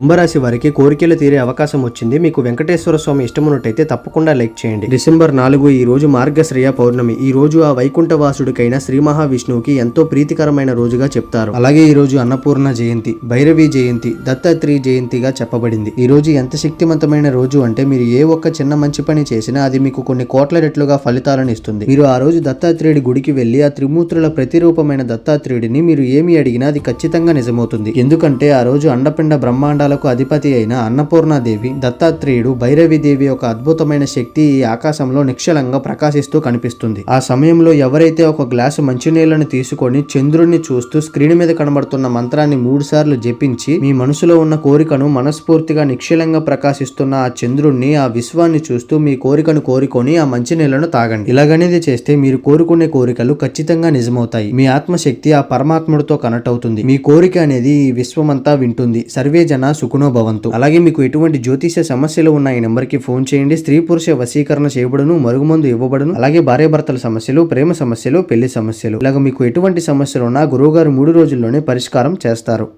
కుంభరాశి వారికి కోరికలు తీరే అవకాశం వచ్చింది. మీకు వెంకటేశ్వర స్వామి ఇష్టమున్నట్టయితే తప్పకుండా లైక్ చేయండి. డిసెంబర్ నాలుగు ఈ రోజు మార్గశ్రేయ పౌర్ణమి. ఈ రోజు ఆ వైకుంఠవాసుడికైన శ్రీ మహావిష్ణువుకి ఎంతో ప్రీతికరమైన రోజుగా చెప్తారు. అలాగే ఈ రోజు అన్నపూర్ణ జయంతి భైరవి జయంతి దత్తాత్రేయ జయంతిగా చెప్పబడింది. ఈ రోజు ఎంత శక్తివంతమైన రోజు అంటే మీరు ఏ ఒక్క చిన్న మంచి పని చేసినా అది మీకు కొన్ని కోట్ల రెట్లుగా ఫలితాలను ఇస్తుంది. మీరు ఆ రోజు దత్తాత్రేయుడి గుడికి వెళ్ళి ఆ త్రిమూర్తుల ప్రతిరూపమైన దత్తాత్రేయుడిని మీరు ఏమి అడిగినా అది ఖచ్చితంగా నిజమవుతుంది. ఎందుకంటే ఆ రోజు అండపిండ బ్రహ్మాండాలకు అధిపతి అయిన అన్నపూర్ణాదేవి దత్తాత్రేయుడు భైరవీదేవి ఒక అద్భుతమైన శక్తి ఈ ఆకాశంలో నిక్షలంగా ప్రకాశిస్తూ కనిపిస్తుంది. ఆ సమయంలో ఎవరైతే ఒక గ్లాసు మంచినీళ్ళను తీసుకొని చంద్రుడిని చూస్తూ స్క్రీన్ మీద కనబడుతున్న మంత్రాన్ని మూడు సార్లు జపించి మీ మనసులో ఉన్న కోరికను మనస్ఫూర్తిగా నిక్షలంగా ప్రకాశిస్తున్న ఆ చంద్రుణ్ణి ఆ విశ్వాన్ని చూస్తూ మీ కోరికను కోరుకొని ఆ మంచినీళ్ళను తాగండి. ఇలాగనేది చేస్తే మీరు కోరుకునే కోరికలు ఖచ్చితంగా నిజమవుతాయి. మీ ఆత్మశక్తి ఆ పరమాత్ముడితో కనెక్ట్ అవుతుంది. మీ కోరిక అనేది ఈ విశ్వమంతా వింటుంది. సర్వే జన సుఖనో భవంతు అలాగే మీకు ఎటువంటి జ్యోతిష సమస్యలు ఉన్న ఈ నెంబర్కి ఫోన్ చేయండి. స్త్రీ పురుష వశీకరణ చేయబడును మరుగుమందు ఇవ్వబడును అలాగే భార్యాభర్తల సమస్యలు ప్రేమ సమస్యలు పెళ్ళి సమస్యలు. ఇలాగ మీకు ఎటువంటి సమస్యలు ఉన్నా గురువుగారు మూడు రోజుల్లోనే పరిష్కారం చేస్తారు.